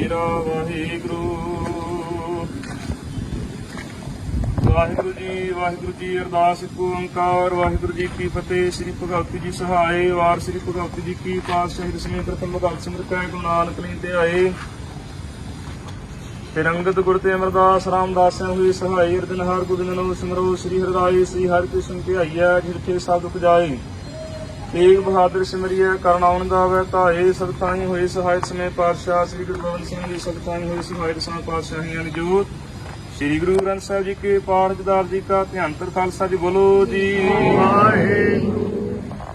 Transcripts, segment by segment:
ਮੇਰਾ ਵਾਹਿਗੁਰੂ। ਵਾਹਿਗੁਰੂ ਜੀ ਵਾਹਿਗੁਰੂ ਜੀ ਅਰਦਾਸ, ਇੱਕ ਓੰਕਾਰ, ਵਾਹਿਗੁਰੂ ਜੀ ਕੀ ਫਤਿਹ, ਸ੍ਰੀ ਭਗਵਤੀ ਜੀ ਸਹਾਏ, ਵਾਰ ਸ੍ਰੀ ਭਗਵਤੀ ਜੀ ਕੀ ਪਾਤਸ਼ਾਹੀ ਦਸਵੇਂ ਪ੍ਰਥਮ ਭਗਵਤ ਸਿਮਰਤ ਹੈ, ਗੁਰੂ ਨਾਨਕ ਲਈ ਤੇ ਆਏ। ਤੇ ਗੁਰ ਤੇ ਅਮਰਦਾਸ, ਰਾਮਦਾਸ ਹੋਈ ਸਹਾਈ ਅਰਜਨ ਹਰ ਗੋਬਿੰਦ ਨੂੰ ਸਿਮਰੋ, ਸ੍ਰੀ ਹਰਿ ਸ੍ਰੀ ਹਰਿ ਕ੍ਰਿਸ਼ਨ ਧਿਆਈਐ ਜਿਰਥੇ ਸਭ ਦੁਖ ਜਾਏ ਤੇਗ ਬਹਾਦਰ ਸਿਮਰਿਐ ਕਰਣ ਦਾ ਵੈ ਧਾਏ ਸਤਤਾਈ ਹੋਏ ਸਹਾਇਤ ਸਮੇਂ ਪਾਤਸ਼ਾਹ ਸ੍ਰੀ ਗੁਰੂ ਗੋਬਿੰਦ ਸਿੰਘ ਜੀ ਸਤਤਾਈ ਹੋਏ ਸਹਾਇਤ ਸਮੇਂ ਪਾਤਸ਼ਾਹੀਆਂ ਦੀ ਜੋਤ ਸ੍ਰੀ ਗੁਰੂ ਗ੍ਰੰਥ ਸਾਹਿਬ ਜੀ ਕੇ ਪਾਠ ਜਦਾਰ ਜੀ ਕਾ ਧਿਆਨ ਖਾਲਸਾ ਜੀ ਬੋਲੋ ਜੀ। ਵਾਹਿਗੁਰੂ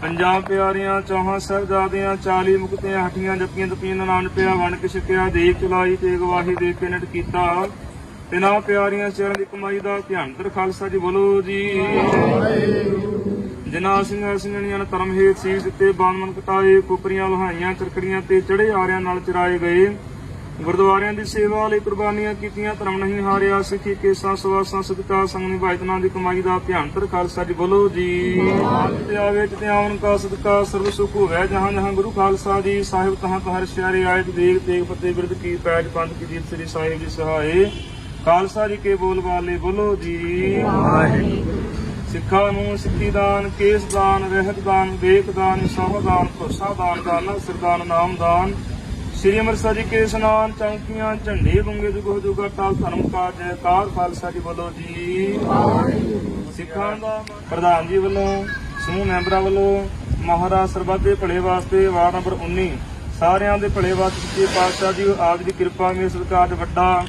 ਪੰਜਾਬ ਪਿਆਰੀਆਂ, ਚੌਹਾਂ ਸਾਹਿਬਜ਼ਾਦਿਆਂ 40 ਮੁਕਤਿਆਂ, ਹਟੀਆਂ, ਜਪੀਆਂ ਤਪੀਆਂ ਨਾਨ ਪਿਆ ਵਣ ਕੇ ਛਕਿਆ, ਦੇਖ ਚਲਾਈ ਤੇ ਗਵਾਹੀ ਦੇ ਕੇ ਨਟ ਕੀਤਾ। ਤਿਨਾ ਪਿਆਰੀਆਂ ਚਰਨ ਦੀ ਕਮਾਈ ਦਾ ਧਿਆਨ ਖਾਲਸਾ ਜੀ ਬੋਲੋ ਜੀ। ਜਿਨਾ ਸਿੰਘਾਂ ਸਿੰਘਣੀਆਂ ਨੇ ਹੇਤ ਸੀਸ ਦਿੱਤੇ ਬਾਨਮਨ ਕਟਾਏ ਕੁਪਰੀਆਂ ਲਹਾਈਆਂ ਚਰਕੜੀਆਂ ਤੇ ਚੜੇ ਆਰਿਆਂ ਨਾਲ ਚਰਾਏ ਗਏ। ਗੁਰਦੁਆਰਿਆਂ ਦੀ ਸੇਵਾ ਲਈ ਕੁਰਬਾਨੀਆਂ ਕੀਤੀਆਂ, ਧਰਮ ਨਹੀਂ ਹਾਰਿਆ, ਸਿੱਖੀ, ਕੇਸਾਂ, ਸਵਾਸਾਂ, ਸਦਕਾ, ਸੰਗ ਨਿਭਾਇਤਨਾ ਦੀ ਕਮਾਈ ਦਾ ਧਿਆਨ ਤਰ ਖਾਲਸਾ ਜੀ ਬੋਲੋ ਜੀ। ਤੇ ਆਵੇ ਤੇ ਆਉਣ ਕਾ ਸਦਕਾ, ਸਰਬ ਸੁਖ ਹੋਵੇ, ਜਹਾਂ ਜਹਾਂ ਗੁਰੂ ਖਾਲਸਾ ਜੀ ਸਾਹਿਬ ਤਹਾਂ ਤਹਰ ਸ਼ਿਆਰੇ ਆਇਤ ਦੇਖ ਤੇਗ ਫਤਿਹ ਬਿਰਦ ਕੀ ਪੈਜ ਪੰਥ ਕੀ ਦੀਪ ਸ੍ਰੀ ਸਾਹਿਬ ਜੀ ਸਹਾਏ। ਖਾਲਸਾ ਜੀ ਕੇ ਬੋਲ ਬਾਲੇ ਬੋਲੋ ਜੀ। ਸਿੱਖਾਂ ਨੂੰ ਸਿੱਖੀ ਦਾਨ, ਕੇਸ ਦਾਨ, ਰਹਿਤ ਦਾਨ, ਵੇਖ ਦਾਨ ਸਹੁ ਦਾਨ, ਭਰਸਾ ਦਾਨ ਦਾਨ ਸਿਰਦਾਨ, ਨਾਮ ਦਾਨ। ਸ੍ਰੀ ਅੰਮ੍ਰਿਤਸਰ ਜੀ ਕੇ ਇਸ਼ਨਾਨ ਚੌਂਕੀਆਂ, ਝੰਡੇ ਗੁੰਗੇ ਜੁਗੋ ਜੁਗਾ ਟਾਲ ਧਰਮ ਕਾ ਜੈਕਾਰ ਖਾਲਸਾ ਜੀ ਬੋਲੋ ਜੀ। ਸਿੱਖਾਂ ਦਾ ਪ੍ਰਧਾਨ ਜੀ ਵੱਲੋਂ, ਸਮੂਹ ਮੈਂਬਰਾਂ ਵੱਲੋਂ, ਮਹਾਰਾਜ ਸਰਬੱਤ ਦੇ ਭਲੇ ਵਾਸਤੇ ਵਾਰਡ ਨੰਬਰ 19 ਸਾਰਿਆਂ ਦੇ ਭਲੇ ਵਾਸਤੇ ਸੱਚੇ ਪਾਤਸ਼ਾਹ ਜੀ, ਆਪ ਦੀ ਕਿਰਪਾ ਮੇ ਸਰਕਾਰ ਦੇ ਵੱਡਾ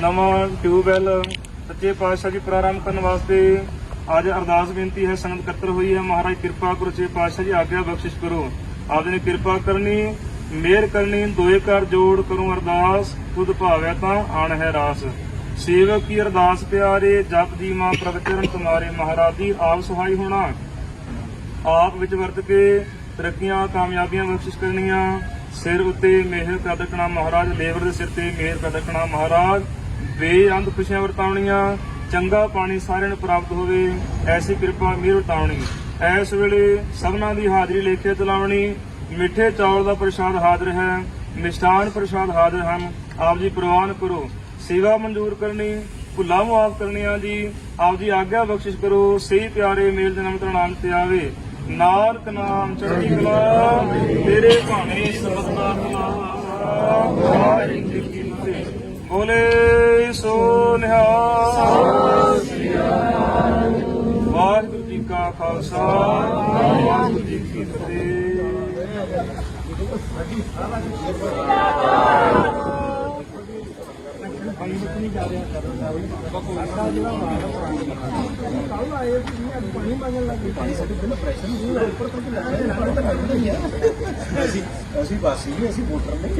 ਨਵਾਂ ਟਿਊਬਵੈਲ ਸੱਚੇ ਪਾਤਸ਼ਾਹ ਜੀ ਪ੍ਰਾਰੰਭ ਕਰਨ ਵਾਸਤੇ ਅੱਜ ਅਰਦਾਸ ਬੇਨਤੀ ਹੈ, ਸੰਗਤ ਇਕੱਤਰ ਹੋਈ ਹੈ। ਮਹਾਰਾਜ, ਕਿਰਪਾ ਕਰੋ ਸੱਚੇ ਪਾਤਸ਼ਾਹ ਜੀ, ਆਗਿਆ ਬਖਸ਼ਿਸ਼ ਕਰੋ। ਆਪ ਨੇ ਕਿਰਪਾ ਕਰਨੀ, ਮਿਹਰ ਕਰਨੀ, ਦੋਏ ਕਰ ਜੋੜ ਕਰੂੰ ਅਰਦਾਸ। ਤੁਧ ਭਾਵੈ ਤਾਂ ਆਣ ਹੈ ਰਾਸ। ਸੇਵਕ ਕੀ ਅਰਦਾਸ ਪਿਆਰੇ, ਜਪ ਦੀ ਮਾਂ ਪ੍ਰਗਟਰਨ ਤੁਮਾਰੇ ਮਹਾਰਾਜ ਦੀ ਆਪ ਸਹਾਈ ਹੋਣਾ। ਆਪ ਵਿੱਚ ਵਰਤ ਕੇ ਤਰੱਕੀਆਂ, ਕਾਮਯਾਬੀਆਂ ਬਖਸ਼ਿਸ਼ ਕਰਨੀਆਂ। ਸਿਰ ਉੱਤੇ ਮਿਹਰ ਪ੍ਰਦਕਣਾ ਮਹਾਰਾਜ ਲੇਵਰ ਦੇ ਸਿਰ ਤੇ ਮਿਹਰ ਪ੍ਰਦਕਣਾ ਮਹਾਰਾਜ, ਬੇਅੰਤ ਖੁਸ਼ੀਆਂ ਵਰਤਾਉਣੀਆਂ। ਚੰਗਾ ਪਾਣੀ ਸਾਰਿਆਂ ਨੂੰ ਪ੍ਰਾਪਤ ਹੋਵੇ, ਐਸੀ ਕਿਰਪਾ ਮਿਹਰ ਵਰਤਾਉਣੀ ਇਸ ਵੇਲੇ ਸਭਨਾਂ ਦੀ ਹਾਜ਼ਰੀ ਲੇਖੇ ਚਲਾਉਣੀ, ਮਿੱਠੇ ਚੌਲ ਦਾ ਪ੍ਰਸ਼ਾਦ ਹਾਜ਼ਰ ਹੈ ਮਿਸ਼ਟਾਨ ਪ੍ਰਸ਼ਾਦ ਹਾਜ਼ਰ ਹਨ, ਆਪ ਜੀ ਪ੍ਰਵਾਨ ਕਰੋ। ਸੇਵਾ ਮਨਜ਼ੂਰ ਕਰਨੀ ਭੁੱਲਾ ਮੁਆਫ ਕਰਨੀਆਂ ਜੀ, ਆਪ ਦੀ ਆਗਿਆ ਬਖਸ਼ਿਸ਼ ਕਰੋ, ਸਹੀ ਪਿਆਰੇ ਮੇਲ ਦੇ ਨਾਮ ਤੇਰਾ ਨਾਮ ਤੇ ਆਵੇ। ਨਾਨਕ ਨਾਮ ਚੜ੍ਹਦੀ ਕਲਾ, ਤੇਰੇ ਭਾਣੇ ਸਰਬਤ ਦਾ ਵਾਹਿਗੁਰੂ ਜੀ ਕੀ ਫਤਿਹ। ਬੋਲੇ ਸੋ ਨਿਹਾਲ। ਖਾਲਸਾ ਵਾਹਿਗੁਰੂ ਜੀ ਕੀ ਫਤਿਹ ਅਸੀਂ ਅਸੀਂ ਬਾਸੀ ਨਹੀਂ ਅਸੀਂ ਵੋਟਰ ਨਹੀਂ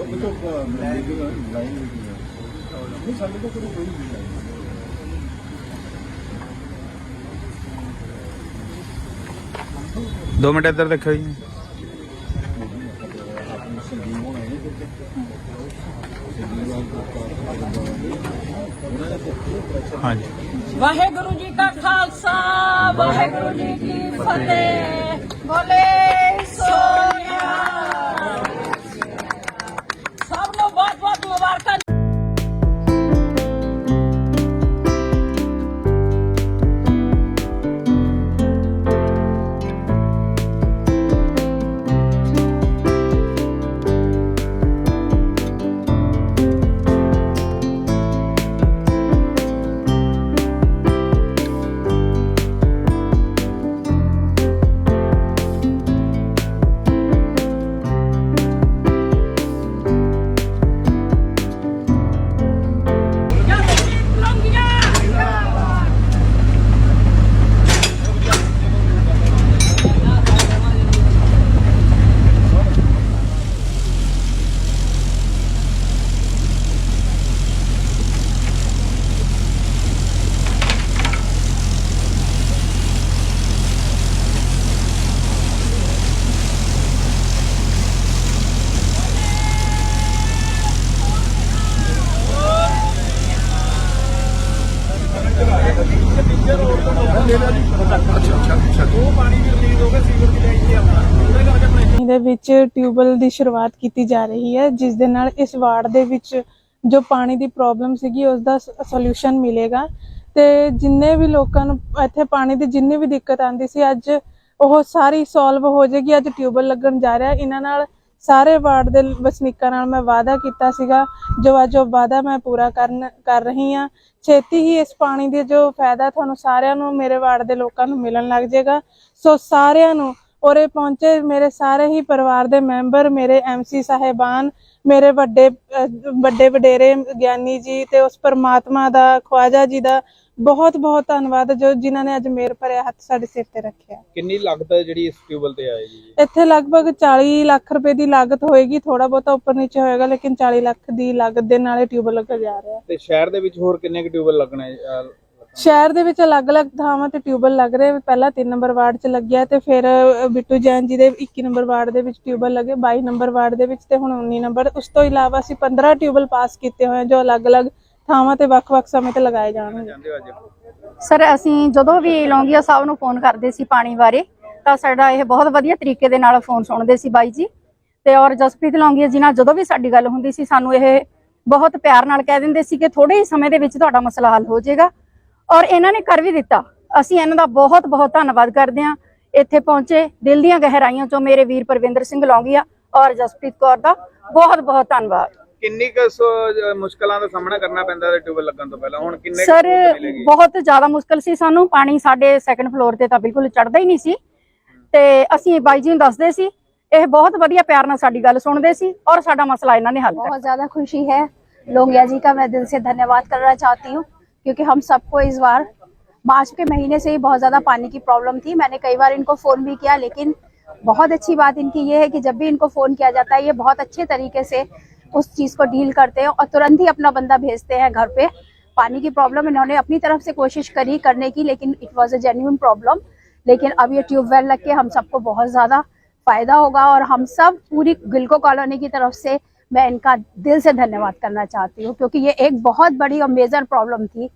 ਉਹ ਤਾਂ ਮੇਰੀ ਲਾਈਨ ਨਹੀਂ ਸਾਡੇ ਕੋਲ ਕੋਈ ਨਹੀਂ ਲਾਈਨ ਦੋ ਮਿੰਟ ਇੱਧਰ ਦੇਖੋ ਜੀ ਹਾਂਜੀ ਵਾਹਿਗੁਰੂ ਜੀ ਕਾ ਖਾਲਸਾ ਵਾਹਿਗੁਰੂ ਜੀ ਕੀ ਫਤਿਹ ਬੋਲੇ ਸੋਨਿਆ ਇਹਦੇ ਵਿੱਚ ਟਿਊਬਲ ਦੀ ਸ਼ੁਰੂਆਤ ਕੀਤੀ ਜਾ ਰਹੀ ਹੈ, ਜਿਸ ਦੇ ਨਾਲ ਇਸ ਵਾਰਡ ਦੇ ਵਿੱਚ ਜੋ ਪਾਣੀ ਦੀ ਪ੍ਰੋਬਲਮ ਸੀਗੀ ਉਸ ਦਾ ਸੋਲੂਸ਼ਨ ਮਿਲੇਗਾ। ਤੇ ਜਿੰਨੇ ਵੀ ਲੋਕਾਂ ਨੂੰ ਇੱਥੇ ਪਾਣੀ ਦੀ ਜਿੰਨੀ ਵੀ ਦਿੱਕਤ ਆਂਦੀ ਸੀ, ਅੱਜ ਉਹ ਸਾਰੀ ਸੋਲਵ ਹੋ ਜਾਏਗੀ, ਅੱਜ ਟਿਊਬਲ ਲੱਗਣ ਜਾ ਰਿਹਾ ਇਹਨਾਂ ਨਾਲ ਸਾਰੇ ਵਾਰਡ ਦੇ ਵਸਨੀਕਾਂ ਨਾਲ ਮੈਂ ਵਾਅਦਾ ਕੀਤਾ ਸੀਗਾ, ਜੋ ਅੱਜ ਉਹ ਵਾਅਦਾ ਮੈਂ ਪੂਰਾ ਕਰਨ, ਕਰ ਰਹੀ ਹਾਂ। ਛੇਤੀ ਹੀ ਇਸ ਪਾਣੀ ਦੇ ਜੋ ਫਾਇਦਾ ਤੁਹਾਨੂੰ ਸਾਰਿਆਂ ਨੂੰ, ਮੇਰੇ ਵਾਰਡ ਦੇ ਲੋਕਾਂ ਨੂੰ ਮਿਲਣ ਲੱਗ ਜਾਏਗਾ। ਸੋ ਸਾਰਿਆਂ ਨੂੰ ਉਰੇ ਪਹੁੰਚੇ ਮੇਰੇ ਸਾਰੇ ਹੀ ਪਰਿਵਾਰ ਦੇ ਮੈਂਬਰ ਮੇਰੇ ਐਮਸੀ ਸਾਹਿਬਾਨ ਮੇਰੇ ਵੱਡੇ ਵੱਡੇ ਵਡੇਰੇ ਗਿਆਨੀ ਜੀ ਤੇ ਉਸ ਪਰਮਾਤਮਾ ਦਾ ਖਵਾਜਾ ਜੀ ਦਾ ਬਹੁਤ ਬਹੁਤ ਧੰਨਵਾਦ ਜੋ ਜਿਨ੍ਹਾਂ ਨੇ ਅੱਜ ਮੇਰ ਭਰਿਆ ਹੱਥ ਸਾਡੇ ਸਿਰ ਤੇ ਰੱਖਿਆ। ਕਿੰਨੀ ਲਾਗਤ ਹੈ ਜਿਹੜੀ ਇਸ ਟਿਊਬਲ ਤੇ ਆਏਗੀ ਜੀ? ਇੱਥੇ ਲਗਭਗ 40 ਲੱਖ ਰੁਪਏ ਦੀ ਲਾਗਤ ਹੋਏਗੀ ਥੋੜਾ ਬਹੁਤਾ ਉੱਪਰ ਨੀਚੇ ਹੋਏਗਾ ਲੇਕਿਨ 40 ਲੱਖ ਦੀ ਲਾਗਤ ਦੇ ਨਾਲ ਇਹ ਟਿਊਬਲ ਲੱਗਿਆ ਜਾ ਰਿਹਾ। ਤੇ ਸ਼ਹਿਰ ਦੇ ਵਿੱਚ ਹੋਰ ਕਿੰਨੇ ਕੁ ਟਿਊਬਲ ਲੱਗਣੇ ਸ਼ਹਿਰ ਦੇ ਵਿੱਚ ਅਲੱਗ-ਅਲੱਗ ਥਾਵਾਂ ਤੇ ਟਿਊਬਲ ਲੱਗ ਰਹੇ ਪਹਿਲਾਂ 3 ਨੰਬਰ ਵਾਰਡ 'ਚ ਲੱਗਿਆ ਤੇ ਫਿਰ ਬਿੱਟੂ ਜੈਨ ਜੀ ਦੇ 21 ਨੰਬਰ ਵਾਰਡ ਦੇ ਵਿੱਚ ਟਿਊਬਲ ਲੱਗੇ 22 ਨੰਬਰ ਵਾਰਡ ਦੇ ਵਿੱਚ ਤੇ ਹੁਣ 19 ਨੰਬਰ। ਉਸ ਤੋਂ ਇਲਾਵਾ ਅਸੀਂ 15 ਟਿਊਬਲ ਪਾਸ ਕੀਤੇ ਹੋਏ ਜੋ ਅਲੱਗ-ਅਲੱਗ ਥਾਵਾਂ ਤੇ ਵੱਖ-ਵੱਖ ਸਮੇਂ ਤੇ ਲਗਾਏ ਜਾਣਗੇ। ਸਰ, ਅਸੀਂ ਜਦੋਂ ਵੀ ਲੌਂਗੀਆ ਸਾਹਿਬ ਨੂੰ ਫੋਨ ਕਰਦੇ ਸੀ ਪਾਣੀ ਬਾਰੇ, ਤਾਂ ਸਾਡਾ ਇਹ ਬਹੁਤ ਵਧੀਆ ਤਰੀਕੇ ਦੇ ਨਾਲ ਫੋਨ ਸੁਣਦੇ ਸੀ ਬਾਈ ਜੀ। ਤੇ ਔਰ ਜਸਪ੍ਰੀਤ ਲੌਂਗੀਆ ਜੀ ਨਾਲ ਜਦੋਂ ਵੀ ਸਾਡੀ ਗੱਲ ਹੁੰਦੀ ਸੀ, ਸਾਨੂੰ ਇਹ ਬਹੁਤ ਪਿਆਰ ਨਾਲ ਕਹਿ ਦਿੰਦੇ ਸੀ ਕਿ ਥੋੜੇ ਹੀ ਸਮੇਂ ਦੇ ਵਿੱਚ ਤੁਹਾਡਾ ਮਸਲਾ ਹੱਲ ਹੋ ਜਾਏਗਾ। ਔਰ ਇਹਨਾਂ ਨੇ ਕਰ ਵੀ ਦਿੱਤਾ। ਅਸੀਂ ਇਹਨਾਂ ਦਾ ਬਹੁਤ ਬਹੁਤ ਧੰਨਵਾਦ ਕਰਦੇ ਹਾਂ। ਇੱਥੇ ਪਹੁੰਚੇ ਦਿਲ ਦੀਆਂ ਗਹਿਰਾਈਆਂ ਚੋਂ ਮੇਰੇ ਵੀਰ ਪਰਵਿੰਦਰ ਸਿੰਘ ਲੌਂਗੀਆ ਔਰ ਜਸਪ੍ਰੀਤ ਕੌਰ ਦਾ ਬਹੁਤ ਬਹੁਤ ਧੰਨਵਾਦ। ਕਿੰਨੀ ਕੁ ਮੁਸ਼ਕਲਾਂ ਦਾ ਸਾਹਮਣਾ ਕਰਨਾ ਪੈਂਦਾ ਟਿਊਬਲ ਲੱਗਣ ਤੋਂ ਪਹਿਲਾਂ? ਹੁਣ ਕਿੰਨੇ ਸਰ ਬਹੁਤ ਜ਼ਿਆਦਾ ਮੁਸ਼ਕਲ ਸੀ ਸਾਨੂੰ। ਪਾਣੀ ਸਾਡੇ ਸੈਕੰਡ ਫਲੋਰ ਤੇ ਤਾਂ ਬਿਲਕੁਲ ਚੜਦਾ ਹੀ ਨਹੀਂ ਸੀ। ਤੇ ਅਸੀਂ ਬਾਈ ਜੀ ਨੂੰ ਦੱਸਦੇ ਸੀ ਇਹ ਬਹੁਤ ਵਧੀਆ ਪਿਆਰ ਨਾਲ ਸਾਡੀ ਗੱਲ ਸੁਣਦੇ ਸੀ ਔਰ ਸਾਡਾ ਮਸਲਾ ਇਹਨਾਂ ਨੇ ਹੱਲ ਕੀਤਾ ਬਹੁਤ ਜ਼ਿਆਦਾ ਖੁਸ਼ੀ ਹੈ। ਲੋਗਿਆ ਜੀ ਦਾ ਮੈਂ ਦਿਲ ਸੇ ਧੰਨਵਾਦ ਕਰਨਾ ਚਾਹਤੀ ਹੂੰ। क्योंकि हम सबको इस बार मार्च के महीने से ही बहुत ज़्यादा पानी की प्रॉब्लम थी। मैंने कई बार इनको फ़ोन भी किया, लेकिन बहुत अच्छी बात इनकी ये है कि जब भी इनको फ़ोन किया जाता है, ये बहुत अच्छे तरीके से उस चीज़ को डील करते हैं और तुरंत ही अपना बंदा भेजते हैं घर पे। पानी की प्रॉब्लम इन्होंने अपनी तरफ़ से कोशिश करी करने की, लेकिन it was a genuine problem लेकिन अब ये ट्यूबवेल लग के हम सबको बहुत ज़्यादा फ़ायदा होगा और हम सब पूरी गिलको कॉलोनी की तरफ़ से मैं इनका दिल से धन्यवाद करना चाहती हूँ क्योंकि ये एक बहुत बड़ी और मेजर प्रॉब्लम थी